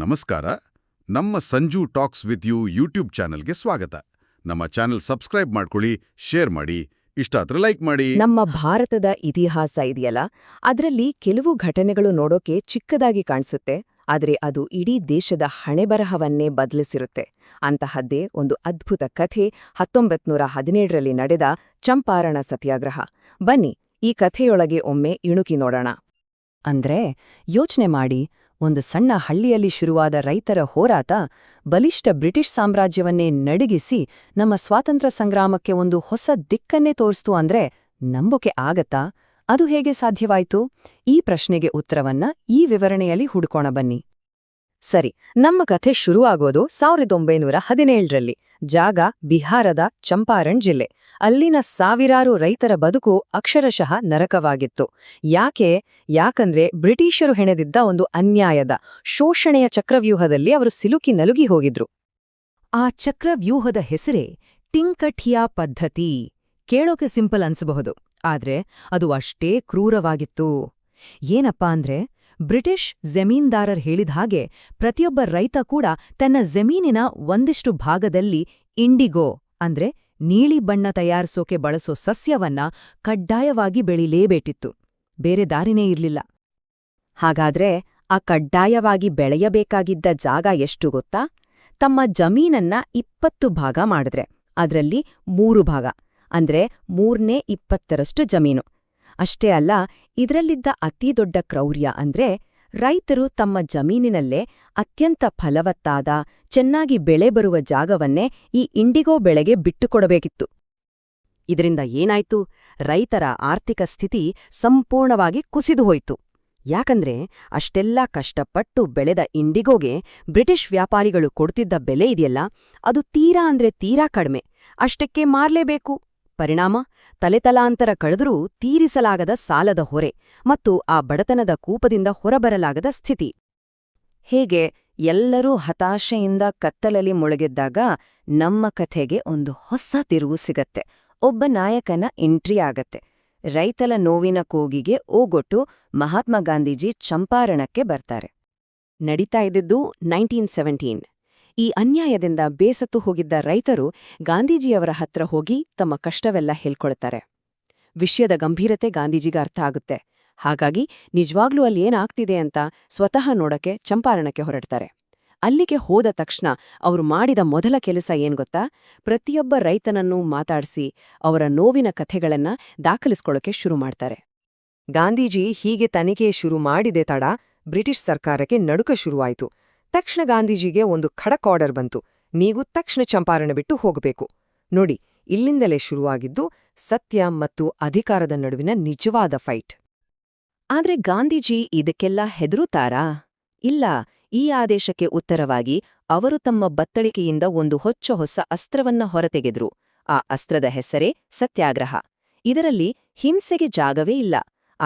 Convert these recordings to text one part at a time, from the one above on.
ನಮಸ್ಕಾರ. ನಮ್ಮ Sanju talks with you YouTube ಚಾನೆಲ್ಗೆ ಸ್ವಾಗತ. ನಮ್ಮ ಚಾನೆಲ್ ಸಬ್ಸ್ಕ್ರೈಬ್ ಮಾಡ್ಕೊಳ್ಳಿ, ಶೇರ್ ಮಾಡಿ. ಇಷ್ಟ ಆದ್ರೆ ಲೈಕ್ ಮಾಡಿ. ನಮ್ಮ ಭಾರತದ ಇತಿಹಾಸ ಇದೆಯಲ್ಲ? ಅದರಲ್ಲಿ ಕೆಲವು ಘಟನೆಗಳು ನೋಡೋಕೆ ಚಿಕ್ಕದಾಗಿ ಕಾಣಿಸುತ್ತೆ. ಆದರೆ ಅದು ಇಡೀ ದೇಶದ ಹಣೆಬರಹವನ್ನೇ ಬದಲಿಸಿರುತ್ತೆ. ಅಂತಹದ್ದೇ ಒಂದು ಅದ್ಭುತ ಕಥೆ ಹತ್ತೊಂಬತ್ನೂರ ಹದಿನೇಳರಲ್ಲಿ ನಡೆದ ಚಂಪಾರಣ ಸತ್ಯಾಗ್ರಹ. ಬನ್ನಿ, ಈ ಕಥೆಯೊಳಗೆ ಒಮ್ಮೆ ಇಣುಕಿ ನೋಡೋಣ. ಅಂದ್ರೆ ಯೋಚನೆ ಮಾಡಿ ಒಂದು ಸಣ್ಣ ಹಳ್ಳಿಯಲ್ಲಿ ಶುರುವಾದ ರೈತರ ಹೋರಾಟ ಬಲಿಷ್ಠ ಬ್ರಿಟಿಷ್ ಸಾಮ್ರಾಜ್ಯವನ್ನೇ ನಡಗಿಸಿ ನಮ್ಮ ಸ್ವಾತಂತ್ರ್ಯ ಸಂಗ್ರಾಮಕ್ಕೆ ಒಂದು ಹೊಸ ದಿಕ್ಕನ್ನೇ ತೋರಿಸ್ತು ಅಂದ್ರೆ ನಂಬೋಕೆ ಆಗತ್ತಾ? ಅದು ಹೇಗೆ ಸಾಧ್ಯವಾಯಿತು? ಈ ಪ್ರಶ್ನೆಗೆ ಉತ್ತರವನ್ನ ಈ ವಿವರಣೆಯಲ್ಲಿ ಹುಡುಕೋಣ ಬನ್ನಿ. ಸರಿ, ನಮ್ಮ ಕಥೆ ಶುರುವಾಗೋದು ಸಾವಿರದ ಒಂಬೈನೂರ ಹದಿನೇಳರಲ್ಲಿ, ಜಾಗ ಬಿಹಾರದ ಚಂಪಾರಣ್ ಜಿಲ್ಲೆ. ಅಲ್ಲಿನ ಸಾವಿರಾರು ರೈತರ ಬದುಕು ಅಕ್ಷರಶಃ ನರಕವಾಗಿತ್ತು. ಯಾಕೆ? ಯಾಕಂದ್ರೆ ಬ್ರಿಟಿಷರು ಹೆಣೆದಿದ್ದ ಒಂದು ಅನ್ಯಾಯದ, ಶೋಷಣೆಯ ಚಕ್ರವ್ಯೂಹದಲ್ಲಿ ಅವರು ಸಿಲುಕಿ ನಲುಗಿ ಹೋಗಿದ್ರು. ಆ ಚಕ್ರವ್ಯೂಹದ ಹೆಸರೇ ಟಿಂಕಠಿಯಾ ಪದ್ಧತಿ. ಕೇಳೋಕೆ ಸಿಂಪಲ್ ಅನ್ಸಬಹುದು, ಆದ್ರೆ ಅದು ಅಷ್ಟೇ ಕ್ರೂರವಾಗಿತ್ತು. ಏನಪ್ಪಾ ಅಂದ್ರೆ ಬ್ರಿಟಿಷ್ ಜಮೀನ್ದಾರರ್ ಹೇಳಿದ ಹಾಗೆ ಪ್ರತಿಯೊಬ್ಬ ರೈತ ಕೂಡ ತನ್ನ ಜಮೀನಿನ ಒಂದಿಷ್ಟು ಭಾಗದಲ್ಲಿ ಇಂಡಿಗೋ, ಅಂದ್ರೆ ನೀಲಿ ಬಣ್ಣ ತಯಾರಿಸೋಕೆ ಬಳಸೋ ಸಸ್ಯವನ್ನ ಕಡ್ಡಾಯವಾಗಿ ಬೆಳಿಲೇಬೇಕಿತ್ತು. ಬೇರೆ ದಾರಿನೇ ಇರ್ಲಿಲ್ಲ. ಹಾಗಾದ್ರೆ ಆ ಕಡ್ಡಾಯವಾಗಿ ಬೆಳೆಯಬೇಕಾಗಿದ್ದ ಜಾಗ ಎಷ್ಟು ಗೊತ್ತಾ? ತಮ್ಮ ಜಮೀನನ್ನ ಇಪ್ಪತ್ತು ಭಾಗ ಮಾಡಿದ್ರೆ, ಅದರಲ್ಲಿ ಮೂರು ಭಾಗ, ಅಂದ್ರೆ ಮೂರ್ನೇ ಇಪ್ಪತ್ತರಷ್ಟು ಜಮೀನು. ಅಷ್ಟೇ ಅಲ್ಲ, ಇದರಲ್ಲಿದ್ದ ಅತಿದೊಡ್ಡ ಕ್ರೌರ್ಯ ಅಂದ್ರೆ ರೈತರು ತಮ್ಮ ಜಮೀನಿನಲ್ಲೇ ಅತ್ಯಂತ ಫಲವತ್ತಾದ, ಚೆನ್ನಾಗಿ ಬೆಳೆ ಬರುವ ಜಾಗವನ್ನೇ ಈ ಇಂಡಿಗೋ ಬೆಳೆಗೆ ಬಿಟ್ಟುಕೊಡಬೇಕಿತ್ತು. ಇದರಿಂದ ಏನಾಯ್ತು? ರೈತರ ಆರ್ಥಿಕ ಸ್ಥಿತಿ ಸಂಪೂರ್ಣವಾಗಿ ಕುಸಿದು ಹೋಯಿತು. ಯಾಕಂದ್ರೆ ಅಷ್ಟೆಲ್ಲ ಕಷ್ಟಪಟ್ಟು ಬೆಳೆದ ಇಂಡಿಗೋಗೆ ಬ್ರಿಟಿಷ್ ವ್ಯಾಪಾರಿಗಳು ಕೊಡ್ತಿದ್ದ ಬೆಲೆ ಇದೆಯಲ್ಲ, ಅದು ತೀರಾ ಅಂದ್ರೆ ತೀರಾ ಕಡಿಮೆ. ಅಷ್ಟಕ್ಕೆ ಮಾರ್ಲೇಬೇಕು. ಪರಿಣಾಮ ತಲೆತಲಾಂತರ ಕಳೆದರೂ ತೀರಿಸಲಾಗದ ಸಾಲದ ಹೊರೆ ಮತ್ತು ಆ ಬಡತನದ ಕೂಪದಿಂದ ಹೊರಬರಲಾಗದ ಸ್ಥಿತಿ. ಹೇಗೆ ಎಲ್ಲರೂ ಹತಾಶೆಯಿಂದ ಕತ್ತಲಲ್ಲಿ ಮುಳುಗಿದ್ದಾಗ ನಮ್ಮ ಕಥೆಗೆ ಒಂದು ಹೊಸ ತಿರುವು ಸಿಗತ್ತೆ. ಒಬ್ಬ ನಾಯಕನ ಎಂಟ್ರಿ ಆಗತ್ತೆ. ರೈತಲ ನೋವಿನ ಕೂಗಿಗೆ ಓಗೊಟ್ಟು ಮಹಾತ್ಮ ಗಾಂಧೀಜಿ ಚಂಪಾರಣಕ್ಕೆ ಬರ್ತಾರೆ. ನಡೀತಾ ಇದ್ದಿದ್ದು ನೈನ್ಟೀನ್ ಸೆವೆಂಟೀನ್. ಈ ಅನ್ಯಾಯದಿಂದ ಬೇಸತ್ತು ಹೋಗಿದ್ದ ರೈತರು ಗಾಂಧೀಜಿಯವರ ಹತ್ರ ಹೋಗಿ ತಮ್ಮ ಕಷ್ಟವೆಲ್ಲ ಹೇಳ್ಕೊಳ್ತಾರೆ. ವಿಷಯದ ಗಂಭೀರತೆ ಗಾಂಧೀಜಿಗೆ ಅರ್ಥ ಆಗುತ್ತೆ. ಹಾಗಾಗಿ ನಿಜವಾಗ್ಲೂ ಅಲ್ಲಿ ಏನಾಗ್ತಿದೆ ಅಂತ ಸ್ವತಃ ನೋಡಕ್ಕೆ ಚಂಪಾರಣಕ್ಕೆ ಹೊರಡ್ತಾರೆ. ಅಲ್ಲಿಗೆ ಹೋದ ತಕ್ಷಣ ಅವರು ಮಾಡಿದ ಮೊದಲ ಕೆಲಸ ಏನ್ ಗೊತ್ತಾ? ಪ್ರತಿಯೊಬ್ಬ ರೈತನನ್ನೂ ಮಾತಾಡಿಸಿ ಅವರ ನೋವಿನ ಕಥೆಗಳನ್ನ ದಾಖಲಿಸ್ಕೊಳ್ಳೋಕೆ ಶುರು ಮಾಡ್ತಾರೆ. ಗಾಂಧೀಜಿ ಹೀಗೆ ತನಿಖೆ ಶುರು ಮಾಡಿದೆ ತಡ ಬ್ರಿಟಿಷ್ ಸರ್ಕಾರಕ್ಕೆ ನಡುಕ ಶುರುವಾಯಿತು. ತಕ್ಷಣ ಗಾಂಧೀಜಿಗೆ ಒಂದು ಖಡಕ್ ಆರ್ಡರ್ ಬಂತು. ನೀವು ತಕ್ಷಣ ಚಂಪಾರಣ ಬಿಟ್ಟು ಹೋಗಬೇಕು. ನೋಡಿ, ಇಲ್ಲಿಂದಲೇ ಶುರುವಾಗಿದ್ದು ಸತ್ಯ ಮತ್ತು ಅಧಿಕಾರದ ನಡುವಿನ ನಿಜವಾದ ಫೈಟ್. ಆದ್ರೆ ಗಾಂಧೀಜಿ ಇದಕ್ಕೆಲ್ಲ ಹೆದರುತ್ತಾರಾ? ಇಲ್ಲ, ಈ ಆದೇಶಕ್ಕೆ ಉತ್ತರವಾಗಿ ಅವರು ತಮ್ಮ ಬತ್ತಳಿಕೆಯಿಂದ ಒಂದು ಹೊಚ್ಚ ಹೊಸ ಅಸ್ತ್ರವನ್ನ ಹೊರತೆಗೆದ್ರು. ಆ ಅಸ್ತ್ರದ ಹೆಸರೇ ಸತ್ಯಾಗ್ರಹ. ಇದರಲ್ಲಿ ಹಿಂಸೆಗೆ ಜಾಗವೇ ಇಲ್ಲ.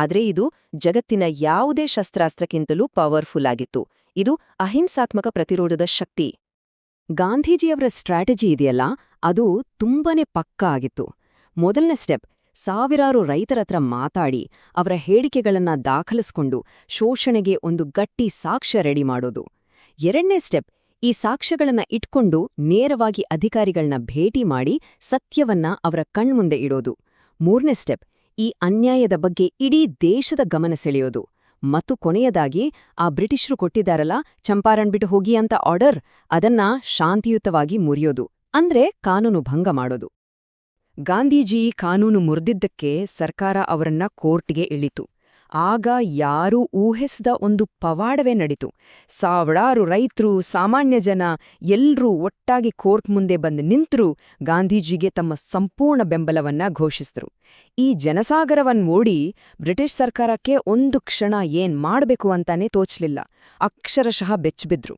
ಆದ್ರೆ ಇದು ಜಗತ್ತಿನ ಯಾವುದೇ ಶಸ್ತ್ರಾಸ್ತ್ರಕ್ಕಿಂತಲೂ ಪವರ್ಫುಲ್ ಆಗಿತ್ತು. ಇದು ಅಹಿಂಸಾತ್ಮಕ ಪ್ರತಿರೋಧದ ಶಕ್ತಿ. ಗಾಂಧೀಜಿಯವರ ಸ್ಟ್ರಾಟಜಿ ಇದೆಯಲ್ಲ, ಅದು ತುಂಬನೇ ಪಕ್ಕಾ ಆಗಿತ್ತು. ಮೊದಲನೇ ಸ್ಟೆಪ್, ಸಾವಿರಾರು ರೈತರತ್ರ ಮಾತಾಡಿ, ಅವರ ಹೇಳಿಕೆಗಳನ್ನ ದಾಖಲಿಸ್ಕೊಂಡು ಶೋಷಣೆಗೆ ಒಂದು ಗಟ್ಟಿ ಸಾಕ್ಷ್ಯ ರೆಡಿ ಮಾಡೋದು. ಎರಡನೇ ಸ್ಟೆಪ್, ಈ ಸಾಕ್ಷ್ಯಗಳನ್ನ ಇಟ್ಕೊಂಡು ನೇರವಾಗಿ ಅಧಿಕಾರಿಗಳನ್ನ ಭೇಟಿ ಮಾಡಿ ಸತ್ಯವನ್ನ ಅವರ ಕಣ್ಮುಂದೆ ಇಡೋದು. ಮೂರನೇ ಸ್ಟೆಪ್ ಈ ಅನ್ಯಾಯದ ಬಗ್ಗೆ ಇಡೀ ದೇಶದ ಗಮನ ಸೆಳೆಯೋದು. ಮತ್ತು ಕೊನೆಯದಾಗಿ, ಆ ಬ್ರಿಟಿಷರು ಕೊಟ್ಟಿದ್ದಾರಲ್ಲ, ಚಂಪಾರಣ್ ಬಿಟ್ಟು ಹೋಗಿ ಅಂತ ಆರ್ಡರ್, ಅದನ್ನ ಶಾಂತಿಯುತವಾಗಿ ಮುರಿಯೋದು, ಅಂದ್ರೆ ಕಾನೂನು ಭಂಗ ಮಾಡೋದು. ಗಾಂಧೀಜಿ ಕಾನೂನು ಮುರಿದಿದ್ದಕ್ಕೆ ಸರ್ಕಾರ ಅವರನ್ನ ಕೋರ್ಟ್ಗೆ ಇಳಿತು. ಆಗ ಯಾರೂ ಊಹಿಸದ ಒಂದು ಪವಾಡವೇ ನಡೀತು. ಸಾವಿರಾರು ರೈತರು, ಸಾಮಾನ್ಯ ಜನ, ಎಲ್ರೂ ಒಟ್ಟಾಗಿ ಕೋರ್ಟ್ ಮುಂದೆ ಬಂದು ನಿಂತರೂ, ಗಾಂಧೀಜಿಗೆ ತಮ್ಮ ಸಂಪೂರ್ಣ ಬೆಂಬಲವನ್ನ ಘೋಷಿಸಿದರು. ಈ ಜನಸಾಗರವನ್ ಓಡಿ ಬ್ರಿಟಿಷ್ ಸರ್ಕಾರಕ್ಕೆ ಒಂದು ಕ್ಷಣ ಏನ್ ಮಾಡಬೇಕು ಅಂತಾನೆ ತೋಚ್ಲಿಲ್ಲ. ಅಕ್ಷರಶಃ ಬೆಚ್ಚಿಬಿದ್ರು.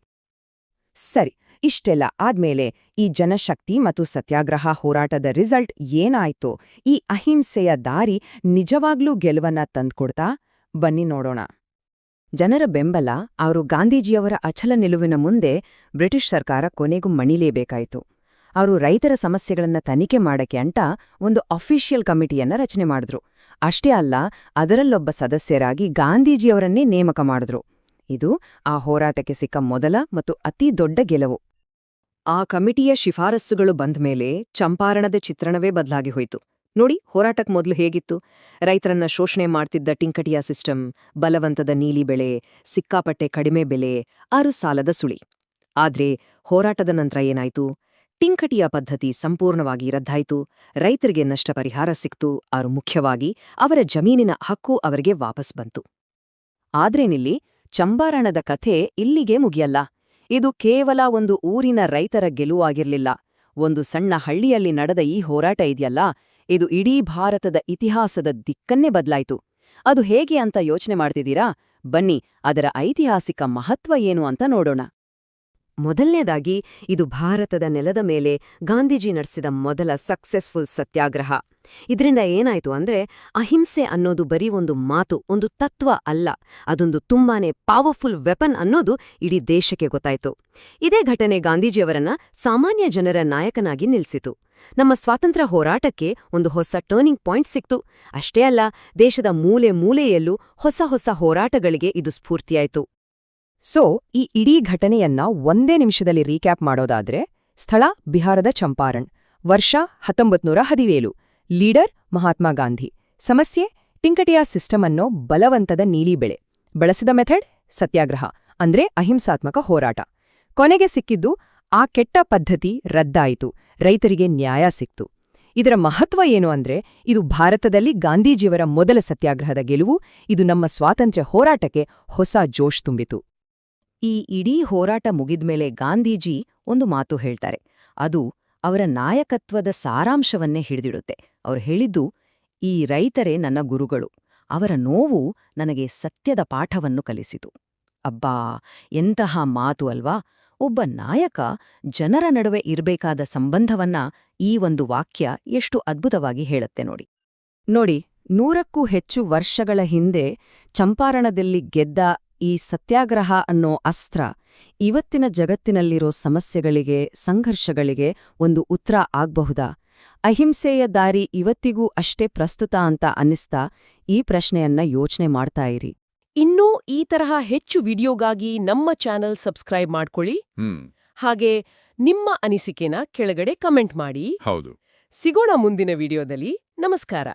ಸರಿ, ಇಷ್ಟೆಲ್ಲ ಆದ್ಮೇಲೆ ಈ ಜನಶಕ್ತಿ ಮತ್ತು ಸತ್ಯಾಗ್ರಹ ಹೋರಾಟದ ರಿಸಲ್ಟ್ ಏನಾಯ್ತೋ, ಈ ಅಹಿಂಸೆಯ ದಾರಿ ನಿಜವಾಗ್ಲೂ ಗೆಲುವನ್ನ ತಂದ್ಕೊಡ್ತಾ? ಬನ್ನಿ ನೋಡೋಣ. ಜನರ ಬೆಂಬಲ, ಅವರು ಗಾಂಧೀಜಿಯವರ ಅಚಲ ನಿಲುವಿನ ಮುಂದೆ ಬ್ರಿಟಿಷ್ ಸರ್ಕಾರ ಕೊನೆಗೂ ಮಣಿಲೇಬೇಕಾಯಿತು. ಅವರು ರೈತರ ಸಮಸ್ಯೆಗಳನ್ನ ತನಿಖೆ ಮಾಡಕ್ಕೆ ಅಂಟ ಒಂದು ಅಫಿಷಿಯಲ್ ಕಮಿಟಿಯನ್ನ ರಚನೆ ಮಾಡಿದ್ರು. ಅಷ್ಟೇ ಅಲ್ಲ, ಅದರಲ್ಲೊಬ್ಬ ಸದಸ್ಯರಾಗಿ ಗಾಂಧೀಜಿಯವರನ್ನೇ ನೇಮಕ ಮಾಡಿದ್ರು. ಇದು ಆ ಹೋರಾಟಕ್ಕೆ ಸಿಕ್ಕ ಮೊದಲ ಮತ್ತು ಅತಿ ದೊಡ್ಡ ಗೆಲುವು. ಆ ಕಮಿಟಿಯ ಶಿಫಾರಸ್ಸುಗಳು ಬಂದ್ಮೇಲೆ ಚಂಪಾರಣದ ಚಿತ್ರಣವೇ ಬದಲಾಗಿ ಹೋಯಿತು. ನೋಡಿ ಹೋರಾಟಕ್ಕೆ ಮೊದಲು ಹೇಗಿತ್ತು? ರೈತರನ್ನ ಶೋಷಣೆ ಮಾಡ್ತಿದ್ದ ಟಿಂಕಟಿಯ ಸಿಸ್ಟಮ್, ಬಲವಂತದ ನೀಲಿ ಬೆಳೆ, ಸಿಕ್ಕಾಪಟ್ಟೆ ಕಡಿಮೆ ಬೆಲೆ, ಆರು ಸಾಲದ ಸುಳಿ. ಆದ್ರೆ ಹೋರಾಟದ ನಂತರ ಏನಾಯ್ತು? ಟಿಂಕಟಿಯ ಪದ್ಧತಿ ಸಂಪೂರ್ಣವಾಗಿ ರದ್ದಾಯಿತು. ರೈತರಿಗೆ ನಷ್ಟ ಪರಿಹಾರ ಸಿಕ್ತು. ಆರು ಮುಖ್ಯವಾಗಿ ಅವರ ಜಮೀನಿನ ಹಕ್ಕು ಅವರಿಗೆ ವಾಪಸ್ ಬಂತು. ಆದ್ರೇನಿಲ್ಲಿ? ಚಂಬಾರಣದ ಕಥೆ ಇಲ್ಲಿಗೆ ಮುಗಿಯಲ್ಲ. ಇದು ಕೇವಲ ಒಂದು ಊರಿನ ರೈತರ ಗೆಲುವಾಗಿರ್ಲಿಲ್ಲ. ಒಂದು ಸಣ್ಣ ಹಳ್ಳಿಯಲ್ಲಿ ನಡೆದ ಈ ಹೋರಾಟ ಇದೆಯಲ್ಲ? ಇದು ಇಡೀ ಭಾರತದ ಇತಿಹಾಸದ ದಿಕ್ಕನ್ನೇ ಬದಲಾಯಿತು. ಅದು ಹೇಗೆ ಅಂತ ಯೋಚನೆ ಮಾಡ್ತಿದ್ದೀರಾ? ಬನ್ನಿ, ಅದರ ಐತಿಹಾಸಿಕ ಮಹತ್ವ ಏನು ಅಂತ ನೋಡೋಣ. ಮೊದಲನೇದಾಗಿ, ಇದು ಭಾರತದ ನೆಲದ ಮೇಲೆ ಗಾಂಧೀಜಿ ನಡೆಸಿದ ಮೊದಲ ಸಕ್ಸೆಸ್ಫುಲ್ ಸತ್ಯಾಗ್ರಹ. ಇದರಿಂದ ಏನಾಯ್ತು ಅಂದ್ರೆ, ಅಹಿಂಸೆ ಅನ್ನೋದು ಬರೀ ಒಂದು ಮಾತು, ಒಂದು ತತ್ವ ಅಲ್ಲ. ಅದೊಂದು ತುಂಬಾನೇ ಪವರ್ಫುಲ್ ವೆಪನ್ ಅನ್ನೋದು ಇಡೀ ದೇಶಕ್ಕೆ ಗೊತ್ತಾಯ್ತು. ಇದೇ ಘಟನೆ ಗಾಂಧೀಜಿಯವರನ್ನ ಸಾಮಾನ್ಯ ಜನರ ನಾಯಕನಾಗಿ ನಿಲ್ಸಿತು. ನಮ್ಮ ಸ್ವಾತಂತ್ರ್ಯ ಹೋರಾಟಕ್ಕೆ ಒಂದು ಹೊಸ ಟರ್ನಿಂಗ್ ಪಾಯಿಂಟ್ ಸಿಕ್ತು. ಅಷ್ಟೇ ಅಲ್ಲ, ದೇಶದ ಮೂಲೆ ಮೂಲೆಯಲ್ಲೂ ಹೊಸ ಹೊಸ ಹೋರಾಟಗಳಿಗೆ ಇದು ಸ್ಫೂರ್ತಿಯಾಯಿತು. ಸೊ ಈ ಇಡೀ ಘಟನೆಯನ್ನ ಒಂದೇ ನಿಮಿಷದಲ್ಲಿ ರೀಕ್ಯಾಪ್ ಮಾಡೋದಾದ್ರೆ ಸ್ಥಳ ಬಿಹಾರದ ಚಂಪಾರಣ್, ವರ್ಷ ಹತ್ತೊಂಬತ್ನೂರ ಲೀಡರ್ ಮಹಾತ್ಮ ಗಾಂಧಿ. ಸಮಸ್ಯೆ, ಟಿಂಕಟಿಯಾ ಸಿಸ್ಟಮ್ ಅನ್ನೋ ಬಲವಂತದ ನೀಲಿ ಬೆಳೆ. ಬಳಸಿದ ಮೆಥಡ್, ಸತ್ಯಾಗ್ರಹ, ಅಂದ್ರೆ ಅಹಿಂಸಾತ್ಮಕ ಹೋರಾಟ. ಕೊನೆಗೆ ಸಿಕ್ಕಿದ್ದು, ಆ ಕೆಟ್ಟ ಪದ್ಧತಿ ರದ್ದಾಯಿತು, ರೈತರಿಗೆ ನ್ಯಾಯ ಸಿಕ್ತು. ಇದರ ಮಹತ್ವ ಏನು ಅಂದ್ರೆ, ಇದು ಭಾರತದಲ್ಲಿ ಗಾಂಧೀಜಿಯವರ ಮೊದಲ ಸತ್ಯಾಗ್ರಹದ ಗೆಲುವು, ಇದು ನಮ್ಮ ಸ್ವಾತಂತ್ರ್ಯ ಹೋರಾಟಕ್ಕೆ ಹೊಸ ಜೋಶ್ ತುಂಬಿತು. ಈ ಇಡೀ ಹೋರಾಟ ಮುಗಿದ್ಮೇಲೆ ಗಾಂಧೀಜಿ ಒಂದು ಮಾತು ಹೇಳ್ತಾರೆ. ಅದು ಅವರ ನಾಯಕತ್ವದ ಸಾರಾಂಶವನ್ನೇ ಹಿಡಿದಿಡುತ್ತೆ. ಅವರು ಹೇಳಿದ್ದು, ಈ ರೈತರೇ ನನ್ನ ಗುರುಗಳು. ಅವರ ನೋವು ನನಗೆ ಸತ್ಯದ ಪಾಠವನ್ನು ಕಲಿಸಿತು. ಅಬ್ಬಾ, ಎಂತಹ ಮಾತು ಅಲ್ವಾ? ಒಬ್ಬ ನಾಯಕ ಜನರ ನಡುವೆ ಇರಬೇಕಾದ ಸಂಬಂಧವನ್ನ ಈ ಒಂದು ವಾಕ್ಯ ಎಷ್ಟು ಅದ್ಭುತವಾಗಿ ಹೇಳುತ್ತೆ ನೋಡಿ. ನೋಡಿ, ನೂರಕ್ಕೂ ಹೆಚ್ಚು ವರ್ಷಗಳ ಹಿಂದೆ ಚಂಪಾರಣದಲ್ಲಿ ಗೆದ್ದ ಈ ಸತ್ಯಾಗ್ರಹ ಅನ್ನೋ ಅಸ್ತ್ರ ಇವತ್ತಿನ ಜಗತ್ತಿನಲ್ಲಿರೋ ಸಮಸ್ಯೆಗಳಿಗೆ ಸಂಘರ್ಷಗಳಿಗೆ ಒಂದು ಉತ್ತರ ಆಗ್ಬಹುದಾ? ಅಹಿಂಸೆಯ ದಾರಿ ಇವತ್ತಿಗೂ ಅಷ್ಟೇ ಪ್ರಸ್ತುತ ಅಂತ ಅನ್ನಿಸ್ತಾ ಈ ಪ್ರಶ್ನೆಯನ್ನ ಯೋಚನೆ ಮಾಡ್ತಾ ಇರಿ. ಇನ್ನೂ ಈ ತರಹ ಹೆಚ್ಚು ವಿಡಿಯೋಗಾಗಿ ನಮ್ಮ ಚಾನೆಲ್ ಸಬ್ಸ್ಕ್ರೈಬ್ ಮಾಡ್ಕೊಳ್ಳಿ. ಹಾಗೆ ನಿಮ್ಮ ಅನಿಸಿಕೆನ ಕೆಳಗಡೆ ಕಮೆಂಟ್ ಮಾಡಿ. ಹೌದು. ಸಿಗೋಣ ಮುಂದಿನ ವಿಡಿಯೋದಲ್ಲಿ. ನಮಸ್ಕಾರ.